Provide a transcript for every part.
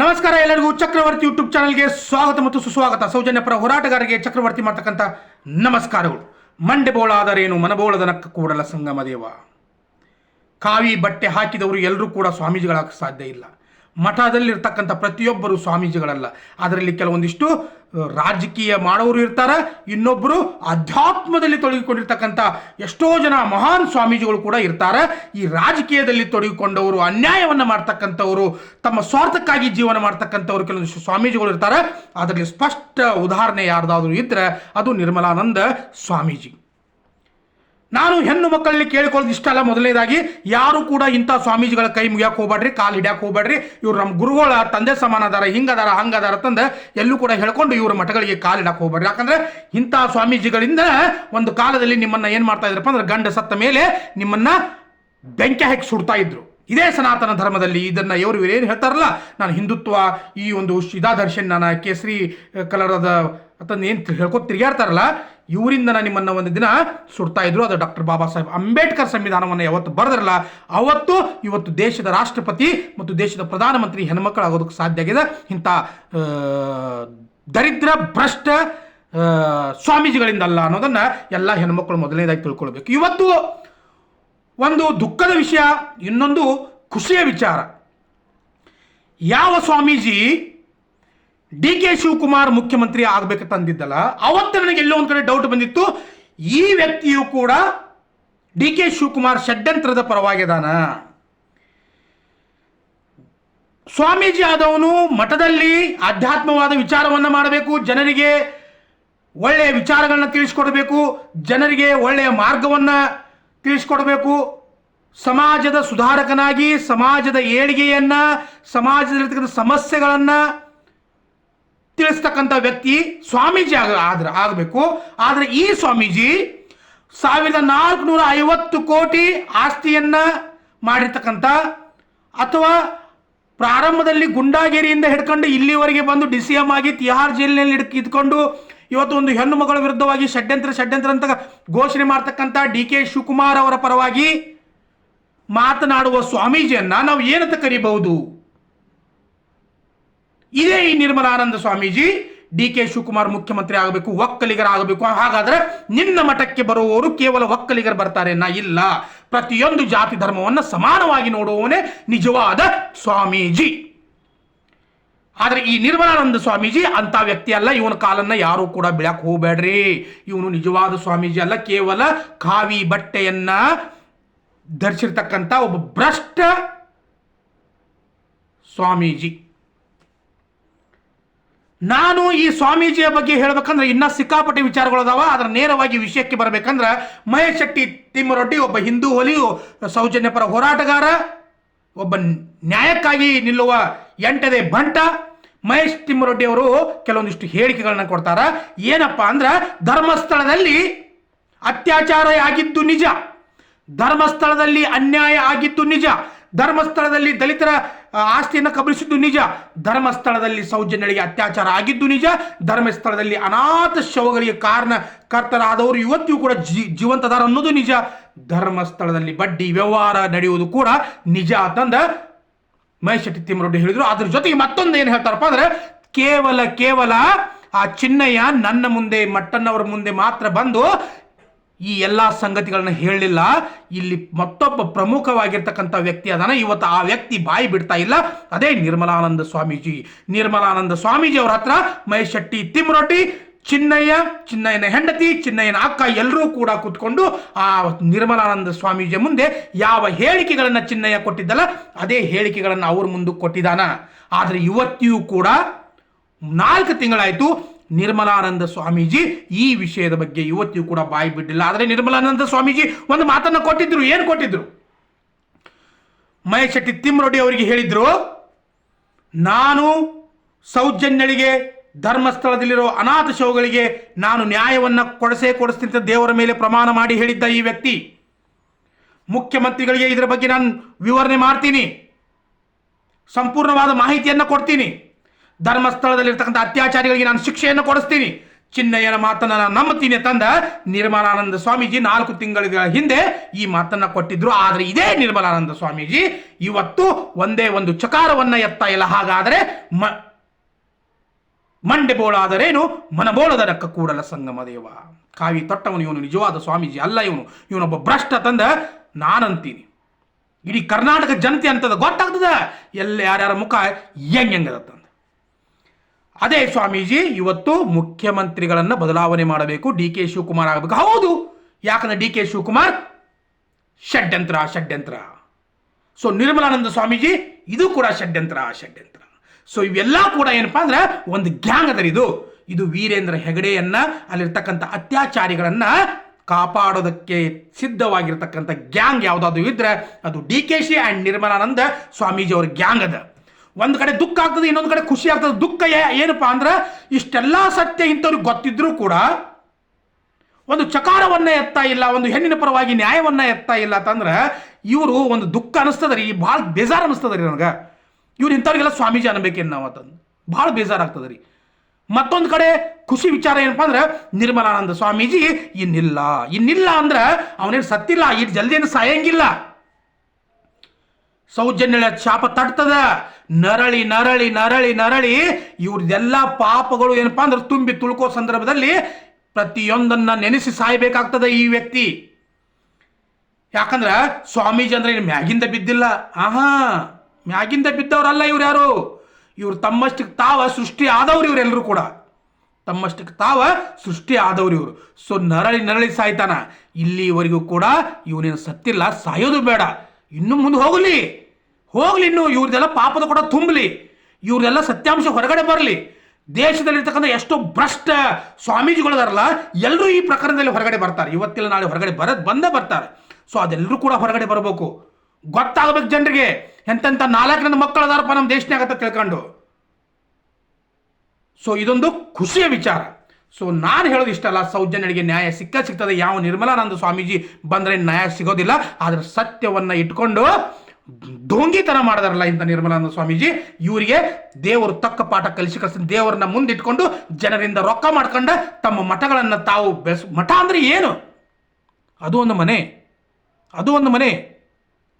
ನಮಸ್ಕಾರ ಎಲ್ಲರಿಗೂ ಚಕ್ರವರ್ತಿ ಯೂಟ್ಯೂಬ್ ಚಾನಲ್ಗೆ ಸ್ವಾಗತ ಮತ್ತು ಸುಸ್ವಾಗತ. ಸೌಜನ್ಯಪರ ಹೋರಾಟಗಾರರಿಗೆ ಚಕ್ರವರ್ತಿ ಮಾಡ್ತಕ್ಕಂಥ ನಮಸ್ಕಾರಗಳು. ಮಂಡೆ ಬೋಳಾದರೇನು ಮನಬೋಳದ ನಕ್ಕ ಕೂಡಲ ಸಂಗಮ ದೇವ ಕಾವಿ ಬಟ್ಟೆ ಹಾಕಿದವರು ಎಲ್ಲರೂ ಕೂಡ ಸ್ವಾಮೀಜಿಗಳಾಗ ಸಾಧ್ಯ ಇಲ್ಲ. ಮಠದಲ್ಲಿರ್ತಕ್ಕಂಥ ಪ್ರತಿಯೊಬ್ಬರು ಸ್ವಾಮೀಜಿಗಳಲ್ಲ. ಅದರಲ್ಲಿ ಕೆಲವೊಂದಿಷ್ಟು ರಾಜಕೀಯ ಮಾಡೋರು ಇರ್ತಾರೆ ಇನ್ನೊಬ್ಬರು ಅಧ್ಯಾತ್ಮದಲ್ಲಿ ತೊಡಗಿಕೊಂಡಿರ್ತಕ್ಕಂಥ ಎಷ್ಟೋ ಜನ ಮಹಾನ್ ಸ್ವಾಮೀಜಿಗಳು ಕೂಡ ಇರ್ತಾರೆ. ಈ ರಾಜಕೀಯದಲ್ಲಿ ತೊಡಗಿಕೊಂಡವರು, ಅನ್ಯಾಯವನ್ನು ಮಾಡ್ತಕ್ಕಂಥವರು, ತಮ್ಮ ಸ್ವಾರ್ಥಕ್ಕಾಗಿ ಜೀವನ ಮಾಡ್ತಕ್ಕಂಥವ್ರು ಕೆಲವೊಂದಿಷ್ಟು ಸ್ವಾಮೀಜಿಗಳು ಇರ್ತಾರೆ. ಅದರಲ್ಲಿ ಸ್ಪಷ್ಟ ಉದಾಹರಣೆ ಯಾರ್ದಾದ್ರೂ ಇದ್ದರೆ ಅದು ನಿರ್ಮಲಾನಂದ ಸ್ವಾಮೀಜಿ. ನಾನು ಹೆಣ್ಣು ಮಕ್ಕಳಲ್ಲಿ ಕೇಳಿಕೊಳ್ಳೋದು ಇಷ್ಟ ಅಲ್ಲ ಮೊದಲನೇದಾಗಿ. ಯಾರು ಕೂಡ ಇಂಥ ಸ್ವಾಮೀಜಿಗಳ ಕೈ ಮುಗಿಯಕ್ಕೆ ಹೋಗ್ಬೇಡ್ರಿ, ಕಾಲು ಹಿಡಿಯಕ್ಕೆ ಹೋಗ್ಬೇಡ್ರಿ. ಇವ್ರು ನಮ್ಮ ಗುರುಗಳ ತಂದೆ ಸಮಾನ ಅದಾರ ಹಿಂಗದಾರ, ಹಂಗದಾರ ತಂದ ಎಲ್ಲೂ ಕೂಡ ಹೇಳ್ಕೊಂಡು ಇವ್ರ ಮಠಗಳಿಗೆ ಕಾಲು ಇಡಕ್ಕೆ ಹೋಗ್ಬೇಡ್ರಿ. ಯಾಕಂದ್ರೆ ಇಂಥ ಸ್ವಾಮೀಜಿಗಳಿಂದ ಒಂದು ಕಾಲದಲ್ಲಿ ನಿಮ್ಮನ್ನ ಏನು ಮಾಡ್ತಾ ಇದ್ರಪ್ಪ ಅಂದ್ರೆ ಗಂಡ ಸತ್ತ ಮೇಲೆ ನಿಮ್ಮನ್ನ ಬೆಂಕಿ ಹಾಕಿ ಸುಡ್ತಾ ಇದ್ರು. ಇದೇ ಸನಾತನ ಧರ್ಮದಲ್ಲಿ ಇದನ್ನ ಇವರು ಇವ್ರು ಏನು ಹೇಳ್ತಾರಲ್ಲ, ನಾನು ಹಿಂದುತ್ವ ಈ ಒಂದು ಶಿದಾದರ್ಶನ್ ನಾನು ಕೇಸರಿ ಕಲರದ ಅಂತಂದು ಏನು ಹೇಳ್ಕೊ ತಿರುಗಾಡ್ತಾರಲ್ಲ ಇವರಿಂದ ನಿಮ್ಮನ್ನು ಒಂದು ದಿನ ಸುಡ್ತಾ ಇದ್ರು. ಅದು ಡಾಕ್ಟರ್ ಬಾಬಾ ಸಾಹೇಬ್ ಅಂಬೇಡ್ಕರ್ ಸಂವಿಧಾನವನ್ನು ಯಾವತ್ತು ಬರೆದ್ರಲ್ಲ, ಅವತ್ತು ಇವತ್ತು ದೇಶದ ರಾಷ್ಟ್ರಪತಿ ಮತ್ತು ದೇಶದ ಪ್ರಧಾನಮಂತ್ರಿ ಹೆಣ್ಮಕ್ಳಾಗೋದಕ್ಕೆ ಸಾಧ್ಯ ಆಗಿದೆ. ಇಂಥ ದರಿದ್ರ ಭ್ರಷ್ಟ ಸ್ವಾಮೀಜಿಗಳಿಂದಲ್ಲ ಅನ್ನೋದನ್ನ ಎಲ್ಲ ಹೆಣ್ಮಕ್ಳು ಮೊದಲನೇದಾಗಿ ತಿಳ್ಕೊಳ್ಬೇಕು. ಇವತ್ತು ಒಂದು ದುಃಖದ ವಿಷಯ, ಇನ್ನೊಂದು ಖುಷಿಯ ವಿಚಾರ. ಯಾವ ಸ್ವಾಮೀಜಿ ಡಿ ಕೆ ಶಿವಕುಮಾರ್ ಮುಖ್ಯಮಂತ್ರಿ ಆಗ್ಬೇಕಂತ ಅಂದಿದ್ದಲ್ಲ ಅವತ್ತು ನನಗೆ ಎಲ್ಲೋ ಒಂದು ಕಡೆ ಡೌಟ್ ಬಂದಿತ್ತು. ಈ ವ್ಯಕ್ತಿಯು ಕೂಡ ಡಿ ಕೆ ಶಿವಕುಮಾರ್ ಷಡ್ಯಂತ್ರದ ಪರವಾಗಿದಾನ ಸ್ವಾಮೀಜಿ ಆದವನು ಮಠದಲ್ಲಿ ಆಧ್ಯಾತ್ಮವಾದ ವಿಚಾರವನ್ನು ಮಾಡಬೇಕು, ಜನರಿಗೆ ಒಳ್ಳೆಯ ವಿಚಾರಗಳನ್ನ ತಿಳಿಸ್ಕೊಡ್ಬೇಕು, ಜನರಿಗೆ ಒಳ್ಳೆಯ ಮಾರ್ಗವನ್ನು ತಿಳಿಸ್ಕೊಡ್ಬೇಕು. ಸಮಾಜದ ಸುಧಾರಕನಾಗಿ, ಸಮಾಜದ ಏಳಿಗೆಯನ್ನ, ಸಮಾಜದಲ್ಲಿರ್ತಕ್ಕಂಥ ಸಮಸ್ಯೆಗಳನ್ನು ತಿಳಿಸ್ತಕ್ಕಂಥ ವ್ಯಕ್ತಿ ಸ್ವಾಮೀಜಿ ಆಗ ಆದ್ರೆ ಆಗಬೇಕು. ಆದರೆ ಈ ಸ್ವಾಮೀಜಿ ಸಾವಿರದ ನಾಲ್ಕುನೂರ ಐವತ್ತು ಕೋಟಿ ಆಸ್ತಿಯನ್ನ ಮಾಡಿರ್ತಕ್ಕಂಥ ಅಥವಾ ಪ್ರಾರಂಭದಲ್ಲಿ ಗುಂಡಾಗಿರಿಯಿಂದ ಹಿಡ್ಕೊಂಡು ಇಲ್ಲಿವರೆಗೆ ಬಂದು ಡಿ ಸಿ ಎಂ ಆಗಿ ತಿಹಾರ್ ಜೈಲಿನಲ್ಲಿ ಹಿಡ್ ಇದ್ಕೊಂಡು ಇವತ್ತು ಒಂದು ಹೆಣ್ಣು ಮಗಳ ವಿರುದ್ಧವಾಗಿ ಷಡ್ಯಂತ್ರ ಷಡ್ಯಂತ್ರ ಅಂತ ಘೋಷಣೆ ಮಾಡ್ತಕ್ಕಂಥ ಡಿ ಕೆ ಶಿವಕುಮಾರ್ ಅವರ ಪರವಾಗಿ ಮಾತನಾಡುವ ಸ್ವಾಮೀಜಿಯನ್ನ ನಾವು ಏನಂತ ಕರಿಬಹುದು? ಇದೇ ಈ ನಿರ್ಮಲಾನಂದ ಸ್ವಾಮೀಜಿ ಡಿ ಕೆ ಶಿವಕುಮಾರ್ ಮುಖ್ಯಮಂತ್ರಿ ಆಗಬೇಕು ಒಕ್ಕಲಿಗರಾಗಬೇಕು ಹಾಗಾದ್ರೆ ನಿನ್ನ ಮಠಕ್ಕೆ ಬರುವವರು ಕೇವಲ ಒಕ್ಕಲಿಗರು ಬರ್ತಾರೆ ನಾ ಇಲ್ಲ. ಪ್ರತಿಯೊಂದು ಜಾತಿ ಧರ್ಮವನ್ನು ಸಮಾನವಾಗಿ ನೋಡುವವನೇ ನಿಜವಾದ ಸ್ವಾಮೀಜಿ. ಆದರೆ ಈ ನಿರ್ಮಲಾನಂದ ಸ್ವಾಮೀಜಿ ಅಂತ ವ್ಯಕ್ತಿ ಅಲ್ಲ, ಇವನ ಕಾಲನ್ನ ಯಾರು ಕೂಡ ಬೆಳಕ್ ಹೋಗ್ಬೇಡ್ರಿ. ಇವನು ನಿಜವಾದ ಸ್ವಾಮೀಜಿ ಅಲ್ಲ, ಕೇವಲ ಕಾವಿ ಬಟ್ಟೆಯನ್ನ ಧರಿಸಿರ್ತಕ್ಕಂಥ ಒಬ್ಬ ಭ್ರಷ್ಟ ಸ್ವಾಮೀಜಿ. ನಾನು ಈ ಸ್ವಾಮೀಜಿಯ ಬಗ್ಗೆ ಹೇಳ್ಬೇಕಂದ್ರೆ ಇನ್ನ ಸಿಕ್ಕಾಪಟ್ಟೆ ವಿಚಾರಗಳದಾವ ಅದರ ನೇರವಾಗಿ ವಿಷಯಕ್ಕೆ ಬರಬೇಕಂದ್ರೆ ಮಹೇಶ್ ಶೆಟ್ಟಿ ತಿಮ್ಮರೊಡ್ಡಿ ಒಬ್ಬ ಹಿಂದೂ ಹೊಲಿಯು ಸೌಜನ್ಯ ಪರ ಹೋರಾಟಗಾರ, ಒಬ್ಬ ನ್ಯಾಯಕ್ಕಾಗಿ ನಿಲ್ಲುವ ಎಂಟದೆ ಬಂಟ. ಮಹೇಶ್ ತಿಮ್ಮರೊಡ್ಡಿ ಅವರು ಕೆಲವೊಂದಿಷ್ಟು ಹೇಳಿಕೆಗಳನ್ನ ಕೊಡ್ತಾರ. ಏನಪ್ಪ ಅಂದ್ರೆ ಧರ್ಮಸ್ಥಳದಲ್ಲಿ ಅತ್ಯಾಚಾರ ಆಗಿದ್ದು ನಿಜ. ಧರ್ಮಸ್ಥಳದಲ್ಲಿ ಅನ್ಯಾಯ ಆಗಿದ್ದು ನಿಜ. ಧರ್ಮಸ್ಥಳದಲ್ಲಿ ದಲಿತರ ಆಸ್ತಿಯನ್ನು ಕಬಳಿಸಿದ್ದು ನಿಜ. ಧರ್ಮಸ್ಥಳದಲ್ಲಿ ಸೌಜನ್ಯಗಳಿಗೆ ಅತ್ಯಾಚಾರ ಆಗಿದ್ದು ನಿಜ. ಧರ್ಮಸ್ಥಳದಲ್ಲಿ ಅನಾಥ ಶವಗಳಿಗೆ ಕಾರಣ ಕರ್ತರಾದವರು ಇವತ್ತಿಗೂ ಕೂಡ ಜೀ, ಜೀವಂತದಾರ ಅನ್ನೋದು ನಿಜ. ಧರ್ಮಸ್ಥಳದಲ್ಲಿ ಬಡ್ಡಿ ವ್ಯವಹಾರ ನಡೆಯುವುದು ಕೂಡ ನಿಜ ಅಂತಂದ ಮಹೇಶ್ ಶೆಟ್ಟಿ ತಿಮ್ಮರೊಡ್ಡಿ ಹೇಳಿದ್ರು. ಅದ್ರ ಜೊತೆಗೆ ಮತ್ತೊಂದು ಏನು ಹೇಳ್ತಾರಪ್ಪ ಅಂದ್ರೆ, ಕೇವಲ ಕೇವಲ ಆ ಚಿನ್ನಯ್ಯ ನನ್ನ ಮುಂದೆ ಮಟ್ಟಣ್ಣವರ ಮುಂದೆ ಮಾತ್ರ ಬಂದು ಈ ಎಲ್ಲ ಸಂಗತಿಗಳನ್ನ ಹೇಳಲಿಲ್ಲ. ಇಲ್ಲಿ ಮತ್ತೊಬ್ಬ ಪ್ರಮುಖವಾಗಿರ್ತಕ್ಕಂಥ ವ್ಯಕ್ತಿ ಅದಾನ. ಇವತ್ತು ಆ ವ್ಯಕ್ತಿ ಬಾಯಿ ಬಿಡ್ತಾ ಇಲ್ಲ. ಅದೇ ನಿರ್ಮಲಾನಂದ ಸ್ವಾಮೀಜಿ. ನಿರ್ಮಲಾನಂದ ಸ್ವಾಮೀಜಿ ಅವ್ರ ಹತ್ರ ಮಹೇಶ್ ಶೆಟ್ಟಿ ತಿಮ್ಮರೊಟ್ಟಿ ಚಿನ್ನಯ್ಯ, ಚಿನ್ನಯ್ಯನ ಹೆಂಡತಿ, ಚಿನ್ನಯ್ಯನ ಅಕ್ಕ ಎಲ್ಲರೂ ಕೂಡ ಕೂತ್ಕೊಂಡು ಆ ನಿರ್ಮಲಾನಂದ ಸ್ವಾಮೀಜಿ ಮುಂದೆ ಯಾವ ಹೇಳಿಕೆಗಳನ್ನು ಚಿನ್ನಯ್ಯ ಕೊಟ್ಟಿದ್ದಲ್ಲ, ಅದೇ ಹೇಳಿಕೆಗಳನ್ನು ಅವ್ರ ಮುಂದೆ ಕೊಟ್ಟಿದ್ದಾನ. ಆದರೆ ಇವತ್ತಿಯೂ ಕೂಡ ನಾಲ್ಕು ತಿಂಗಳಾಯಿತು ನಿರ್ಮಲಾನಂದ ಸ್ವಾಮೀಜಿ ಈ ವಿಷಯದ ಬಗ್ಗೆ ಇವತ್ತಿಗೂ ಕೂಡ ಬಾಯಿ ಬಿಟ್ಟಿಲ್ಲ. ಆದರೆ ನಿರ್ಮಲಾನಂದ ಸ್ವಾಮೀಜಿ ಒಂದು ಮಾತನ್ನ ಕೊಟ್ಟಿದ್ರು. ಏನು ಕೊಟ್ಟಿದ್ರು? ಮಹೇಶ್ ಶೆಟ್ಟಿ ತಿಮ್ಮರೊಡ್ಡಿ ಅವರಿಗೆ ಹೇಳಿದ್ರು, ನಾನು ಸೌಜನ್ಯಳಿಗೆ, ಧರ್ಮಸ್ಥಳದಲ್ಲಿರೋ ಅನಾಥ ಶವಗಳಿಗೆ ನಾನು ನ್ಯಾಯವನ್ನು ಕೊಡಿಸೇ ಕೊಡಿಸ್ತಿದ್ದ ದೇವರ ಮೇಲೆ ಪ್ರಮಾಣ ಮಾಡಿ ಹೇಳಿದ್ದ ಈ ವ್ಯಕ್ತಿ. ಮುಖ್ಯಮಂತ್ರಿಗಳಿಗೆ ಇದರ ಬಗ್ಗೆ ನಾನು ವಿವರಣೆ ಮಾಡ್ತೀನಿ. ಸಂಪೂರ್ಣವಾದ ಮಾಹಿತಿಯನ್ನು ಕೊಡ್ತೀನಿ. ಧರ್ಮಸ್ಥಳದಲ್ಲಿರ್ತಕ್ಕಂಥ ಅತ್ಯಾಚಾರಿಗಳಿಗೆ ನಾನು ಶಿಕ್ಷೆಯನ್ನು ಕೊಡಿಸ್ತೀನಿ. ಚಿನ್ನಯ್ಯನ ಮಾತನ್ನ ನಾನು ನಂಬುತ್ತೀನಿ ತಂದ. ನಿರ್ಮಲಾನಂದ ಸ್ವಾಮೀಜಿ ನಾಲ್ಕು ತಿಂಗಳ ಹಿಂದೆ ಈ ಮಾತನ್ನ ಕೊಟ್ಟಿದ್ರು. ಆದ್ರೆ ಇದೇ ನಿರ್ಮಲಾನಂದ ಸ್ವಾಮೀಜಿ ಇವತ್ತು ಒಂದೇ ಒಂದು ಚಕಾರವನ್ನ ಎತ್ತ ಇಲ್ಲ. ಹಾಗಾದರೆ ಮ ಬೋಳಾದರೇನು ಮನಬೋಳದ ರಕ್ಕ ಕೂಡಲ ಸಂಗಮ ದೇವ. ಕಾವಿ ತೊಟ್ಟವನು ಇವನು ನಿಜವಾದ ಸ್ವಾಮೀಜಿ ಅಲ್ಲ ಇವನು. ಇವನೊಬ್ಬ ಭ್ರಷ್ಟ ತಂದ ನಾನಂತೀನಿ. ಇಡೀ ಕರ್ನಾಟಕ ಜನತೆ ಅಂತದ ಗೊತ್ತಾಗ್ತದ? ಎಲ್ಲ ಯಾರ್ಯಾರ ಮುಖ ಹೆಂಗ್ ಹೆಂಗದತ್ತಂದ ಅದೇ ಸ್ವಾಮೀಜಿ, ಇವತ್ತು ಮುಖ್ಯಮಂತ್ರಿಗಳನ್ನು ಬದಲಾವಣೆ ಮಾಡಬೇಕು, ಡಿ ಕೆ ಶಿವಕುಮಾರ್ ಆಗಬೇಕು. ಹೌದು, ಯಾಕಂದ್ರೆ ಡಿ ಕೆ ಶಿವಕುಮಾರ್ ಷಡ್ಯಂತ್ರ ಷಡ್ಯಂತ್ರ. ಸೊ ನಿರ್ಮಲಾನಂದ ಸ್ವಾಮೀಜಿ, ಇದು ಕೂಡ ಷಡ್ಯಂತ್ರ ಷಡ್ಯಂತ್ರ. ಸೊ ಇವೆಲ್ಲ ಕೂಡ ಏನಪ್ಪಾ ಅಂದ್ರೆ ಒಂದು ಗ್ಯಾಂಗ್ ಅದರ ಇದು. ಇದು ವೀರೇಂದ್ರ ಹೆಗಡೆಯನ್ನ ಅಲ್ಲಿರ್ತಕ್ಕಂಥ ಅತ್ಯಾಚಾರಿಗಳನ್ನ ಕಾಪಾಡೋದಕ್ಕೆ ಸಿದ್ಧವಾಗಿರ್ತಕ್ಕಂಥ ಗ್ಯಾಂಗ್ ಯಾವುದಾದ್ರು ಇದ್ರೆ ಅದು ಡಿ ಕೆ ಶಿ ಅಂಡ್ ನಿರ್ಮಲಾನಂದ ಸ್ವಾಮೀಜಿ ಅವ್ರ ಗ್ಯಾಂಗ್ ಅದ. ಒಂದು ಕಡೆ ದುಃಖ ಆಗ್ತದೆ, ಇನ್ನೊಂದು ಕಡೆ ಖುಷಿ ಆಗ್ತದೆ. ದುಃಖ ಏನಪ್ಪ ಅಂದ್ರೆ ಇಷ್ಟೆಲ್ಲ ಸತ್ಯ ಇಂಥವ್ರಿಗೆ ಗೊತ್ತಿದ್ರೂ ಕೂಡ ಒಂದು ಚಕಾರವನ್ನ ಎತ್ತಾ ಇಲ್ಲ, ಒಂದು ಹೆಣ್ಣಿನ ಪರವಾಗಿ ನ್ಯಾಯವನ್ನ ಎತ್ತಾ ಇಲ್ಲ ಅಂತಂದ್ರೆ ಇವರು ಒಂದು ದುಃಖ ಅನಿಸ್ತದ ರೀ. ಭಾಳ ಬೇಜಾರು ಅನಿಸ್ತದ ರೀ ನನಗೆ. ಇವ್ರು ಇಂಥವ್ರಿಗೆಲ್ಲ ಸ್ವಾಮೀಜಿ ಅನ್ಬೇಕೇನು ನಾವು ಅಂತಂದು ಭಾಳ ಬೇಜಾರಾಗ್ತದ ರೀ. ಮತ್ತೊಂದು ಕಡೆ ಖುಷಿ ವಿಚಾರ ಏನಪ್ಪಾ ಅಂದ್ರೆ, ನಿರ್ಮಲಾನಂದ ಸ್ವಾಮೀಜಿ, ಇನ್ನಿಲ್ಲ ಇನ್ನಿಲ್ಲ ಅಂದ್ರೆ ಅವನೇನು ಸತ್ತಿಲ್ಲ ಇಷ್ಟು ಜಲ್ದಿ ಏನು ಸಾಯಂಗಿಲ್ಲ. ಸೌಜನ್ಯ ಶಾಪ ತಟ್ತದ. ನರಳಿ ನರಳಿ ನರಳಿ ನರಳಿ ಇವ್ರದೆಲ್ಲ ಪಾಪಗಳು ಏನಪ್ಪಾ ಅಂದ್ರೆ ತುಂಬಿ ತುಳ್ಕೋ ಸಂದರ್ಭದಲ್ಲಿ ಪ್ರತಿಯೊಂದನ್ನ ನೆನೆಸಿ ಸಾಯಬೇಕಾಗ್ತದೆ ಈ ವ್ಯಕ್ತಿ. ಯಾಕಂದ್ರೆ ಸ್ವಾಮೀಜಿ ಅಂದ್ರೆ ಮ್ಯಾಗಿಂದ ಬಿದ್ದಿಲ್ಲ. ಆಹಾ, ಮ್ಯಾಗಿಂದ ಬಿದ್ದವರಲ್ಲ ಇವ್ರು ಯಾರು? ಇವ್ರು ತಮ್ಮಷ್ಟಕ್ಕೆ ತಾವ ಸೃಷ್ಟಿ ಆದವ್ರು ಇವರೆಲ್ಲರೂ ಕೂಡ. ತಮ್ಮಷ್ಟಕ್ಕೆ ತಾವ ಸೃಷ್ಟಿ ಆದವ್ರು ಇವರು. ಸೊ ನರಳಿ ನರಳಿ ಸಾಯ್ತಾನ. ಇಲ್ಲಿವರೆಗೂ ಕೂಡ ಇವನೇನು ಸತ್ತಿಲ್ಲ, ಸಾಯೋದು ಬೇಡ. ಇನ್ನು ಮುಂದೆ ಹೋಗಲಿ. ಹೋಗ್ಲಿ ಇನ್ನು, ಇವ್ರದೆಲ್ಲ ಪಾಪದ ಕೂಡ ತುಂಬಲಿ. ಇವ್ರದೆಲ್ಲ ಸತ್ಯಾಂಶ ಹೊರಗಡೆ ಬರಲಿ. ದೇಶದಲ್ಲಿರ್ತಕ್ಕಂಥ ಎಷ್ಟೋ ಭ್ರಷ್ಟ ಸ್ವಾಮೀಜಿಗಳಿದಾರಲ್ಲ ಎಲ್ಲರೂ ಈ ಪ್ರಕರಣದಲ್ಲಿ ಹೊರಗಡೆ ಬರ್ತಾರೆ. ಇವತ್ತಿಲ್ಲ, ನಾಳೆ ಹೊರಗಡೆ ಬರೋದು ಬಂದೇ ಬರ್ತಾರೆ. ಸೊ ಅದೆಲ್ಲರೂ ಕೂಡ ಹೊರಗಡೆ ಬರಬೇಕು. ಗೊತ್ತಾಗಬೇಕು ಜನರಿಗೆ. ಎಂತೆಂಥ ನಾಲ್ಕು ನನ್ನ ಮಕ್ಕಳು ಅದಾರಪ್ಪ ನಮ್ಮ ದೇಶನೇ ಅಂತ ತಿಳ್ಕೊಂಡು. ಸೊ ಇದೊಂದು ಖುಷಿಯ ವಿಚಾರ. ಸೊ ನಾನು ಹೇಳೋದು ಇಷ್ಟಲ್ಲ ಸೌಜನ್ಯನಿಗೆ ನ್ಯಾಯ ಸಿಕ್ಕ ಸಿಗ್ತದೆ. ಯಾವ ನಿರ್ಮಲಾನಂದ ಸ್ವಾಮೀಜಿ ಬಂದರೆ ನ್ಯಾಯ ಸಿಗೋದಿಲ್ಲ. ಆದರೆ ಸತ್ಯವನ್ನ ಇಟ್ಕೊಂಡು ಡೋಂಗಿತನ ಮಾಡಿದಾರಲ್ಲ ಇಂಥ ನಿರ್ಮಲಾನಂದ ಸ್ವಾಮೀಜಿ. ಇವರಿಗೆ ದೇವರು ತಕ್ಕ ಪಾಠ ಕಲಿಸಿ ಕಲಿಸಿ ದೇವರನ್ನ ಮುಂದಿಟ್ಕೊಂಡು ಜನರಿಂದ ರೊಕ್ಕ ಮಾಡ್ಕೊಂಡ ತಮ್ಮ ಮಠಗಳನ್ನು ತಾವು ಬೆಳೆಸ್ ಮಠ ಅಂದ್ರೆ ಏನು? ಅದು ಒಂದು ಮನೆ. ಅದು ಒಂದು ಮನೆ.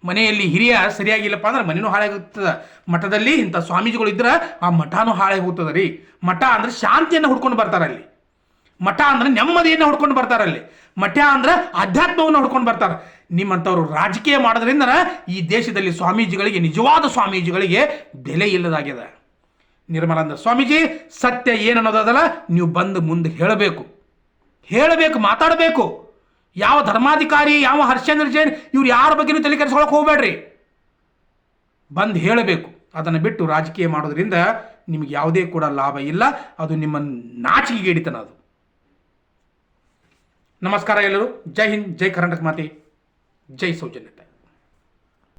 ಮನೆಯಲ್ಲಿ ಹಿರಿಯ ಸರಿಯಾಗಿಲ್ಲಪ್ಪ ಅಂದ್ರೆ ಮನೆಯೂ ಹಾಳಾಗುತ್ತದೆ ಮಠದಲ್ಲಿ ಇಂಥ ಸ್ವಾಮೀಜಿಗಳು ಇದ್ರೆ ಆ ಮಠನೂ ಹಾಳಾಗಿ ಹೋಗ್ತದೆ ರೀ. ಮಠ ಅಂದ್ರೆ ಶಾಂತಿಯನ್ನು ಹುಡ್ಕೊಂಡು ಬರ್ತಾರೆ ಅಲ್ಲಿ ಮಠ ಅಂದ್ರೆ ನೆಮ್ಮದಿಯನ್ನು ಹುಡ್ಕೊಂಡು ಬರ್ತಾರೆ ಅಲ್ಲಿ. ಮಠ ಅಂದ್ರೆ ಅಧ್ಯಾತ್ಮವನ್ನು ಹುಡ್ಕೊಂಡು ಬರ್ತಾರೆ. ನಿಮ್ಮಂಥವ್ರು ರಾಜಕೀಯ ಮಾಡೋದ್ರಿಂದ ಈ ದೇಶದಲ್ಲಿ ಸ್ವಾಮೀಜಿಗಳಿಗೆ, ನಿಜವಾದ ಸ್ವಾಮೀಜಿಗಳಿಗೆ ಬೆಲೆ ಇಲ್ಲದಾಗಿದೆ. ನಿರ್ಮಲಾನಂದ ಸ್ವಾಮೀಜಿ, ಸತ್ಯ ಏನನ್ನೋದಲ್ಲ ನೀವು ಬಂದು ಮುಂದೆ ಹೇಳಬೇಕು. ಹೇಳಬೇಕು, ಮಾತಾಡಬೇಕು. ಯಾವ ಧರ್ಮಾಧಿಕಾರಿ, ಯಾವ ಹರ್ಷೇಂದ್ರ ಜೈನ್, ಇವ್ರು ಯಾರ ಬಗ್ಗೆನೂ ತಲೆ ಕೆಡಿಸ್ಕೊಳಕ್ ಹೋಗ್ಬೇಡ್ರಿ. ಬಂದು ಹೇಳಬೇಕು. ಅದನ್ನು ಬಿಟ್ಟು ರಾಜಕೀಯ ಮಾಡೋದ್ರಿಂದ ನಿಮಗೆ ಯಾವುದೇ ಕೂಡ ಲಾಭ ಇಲ್ಲ. ಅದು ನಿಮ್ಮ ನಾಚಿಕೆಗೆ ಹಿಡಿತನ ಅದು. ನಮಸ್ಕಾರ ಎಲ್ಲರೂ ಜೈ ಹಿಂದ್ ಜೈ ಕರ್ನಾಟಕ ಮಾತೆ ಜೈ ಸೌಜನ್ಯತೆ